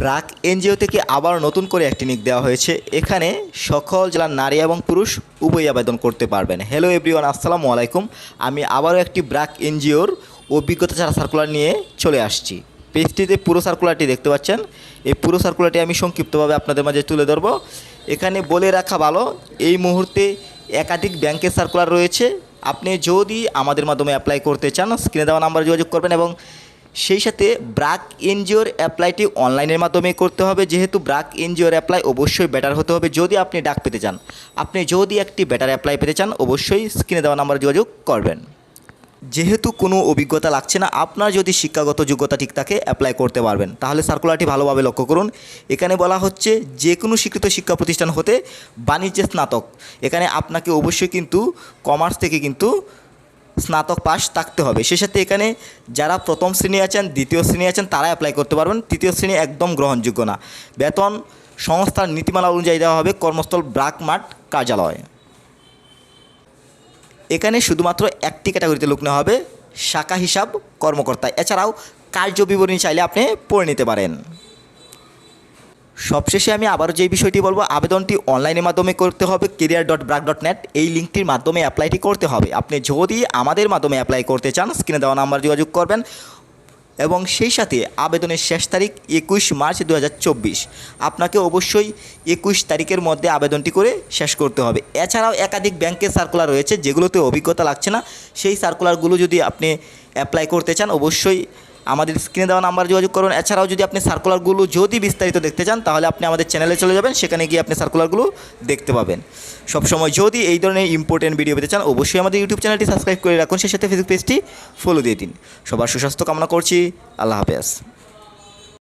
BRAC NGO থেকে আবার নতুন করে একটি নিক দেওয়া হয়েছে। এখানে সকল জেলার নারী এবং পুরুষ উভয়ই আবেদন করতে পারবেন। হ্যালো এভরিওয়ান আসসালামু আলাইকুম। আমি আবারও একটি ব্রাক এনজিওর অভিজ্ঞতা ছাড়া সার্কুলার নিয়ে চলে আসছি। পেজটিতে পুরো সার্কুলারটি দেখতে পাচ্ছেন। এই পুরো সার্কুলারটি আমি সংক্ষিপ্তভাবে আপনাদের মাঝে তুলে ধরবো। এখানে বলে রাখা ভালো, এই মুহূর্তে একাধিক ব্যাংকের সার্কুলার রয়েছে। আপনি যদি আমাদের মাধ্যমে অ্যাপ্লাই করতে চান স্ক্রিনে দেওয়া নাম্বারে যোগাযোগ করবেন এবং সেই সাথে ব্রাক এনজিওর অ্যাপ্লাইটি অনলাইনের মাধ্যমে করতে হবে। যেহেতু ব্রাক এনজিওর অ্যাপ্লাই অবশ্যই বেটার হতে হবে। যদি আপনি ডাক পেতে চান, আপনি যদি একটি বেটার অ্যাপ্লাই পেতে চান, অবশ্যই স্ক্রিনে দেওয়া নাম্বারে যোগাযোগ করবেন। যেহেতু কোনো অভিজ্ঞতা লাগছে না, আপনার যদি শিক্ষাগত যোগ্যতা ঠিক থাকে, অ্যাপ্লাই করতে পারবেন। তাহলে সার্কুলারটি ভালোভাবে লক্ষ্য করুন। এখানে বলা হচ্ছে যে কোনো স্বীকৃত শিক্ষা প্রতিষ্ঠান হতে বাণিজ্যে স্নাতক। এখানে আপনাকে অবশ্যই কিন্তু কমার্স থেকে কিন্তু স্নাতক পাস থাকতে হবে। সে সাথে এখানে যারা প্রথম শ্রেণি আছেন, দ্বিতীয় শ্রেণি আছেন, তারা অ্যাপ্লাই করতে পারবেন। তৃতীয় শ্রেণি একদম গ্রহণযোগ্য না। বেতন সংস্থার নীতিমালা অনুযায়ী দেওয়া হবে কর্মস্থল ব্রাক মাঠ কার্যালয়। এখানে শুধুমাত্র একটি ক্যাটাগরিতে লোক নেওয়া হবে, শাখা হিসাব কর্মকর্তা। এছাড়াও কার্য বিবরণী চাইলে আপনি পড়ে নিতে পারেন। সবশেষে আমি আবারও যে বিষয়টি বলব, আবেদনটি অনলাইনের মাধ্যমে করতে হবে career dot BRAC dot net এই লিঙ্কটির মাধ্যমে অ্যাপ্লাইটি করতে হবে। আপনি যদি আমাদের মাধ্যমে অ্যাপ্লাই করতে চান স্ক্রিনে দেওয়া নাম্বার যোগাযোগ করবেন এবং সেই সাথে আবেদনের শেষ তারিখ একুশ মার্চ দু হাজার চব্বিশ। আপনাকে অবশ্যই একুশ তারিখের মধ্যে আবেদনটি করে শেষ করতে হবে। এছাড়াও একাধিক ব্যাংকের সার্কুলার রয়েছে, যেগুলোতে অভিজ্ঞতা লাগছে না। সেই সার্কুলারগুলো যদি আপনি অ্যাপ্লাই করতে চান, অবশ্যই আমাদের স্ক্রিনে দেওয়া নাম্বার যোগাযোগ করুন। এছাড়াও যদি আপনি সার্কুলারগুলো যদি বিস্তারিত দেখতে চান, তাহলে আপনি আমাদের চ্যানেলে চলে যাবেন। সেখানে গিয়ে আপনি সার্কুলারগুলো দেখতে পাবেন। সবসময় যদি এই ধরনের ইম্পর্টেন্ট ভিডিও পেতে চান, অবশ্যই আমাদের ইউটিউব চ্যানেলটি সাবস্ক্রাইব করে রাখুন। সেই সাথে ফেসবুক পেজটি ফলো দিয়ে দিন। সবার সুস্বাস্থ্য কামনা করছি। আল্লাহ হাফেজ।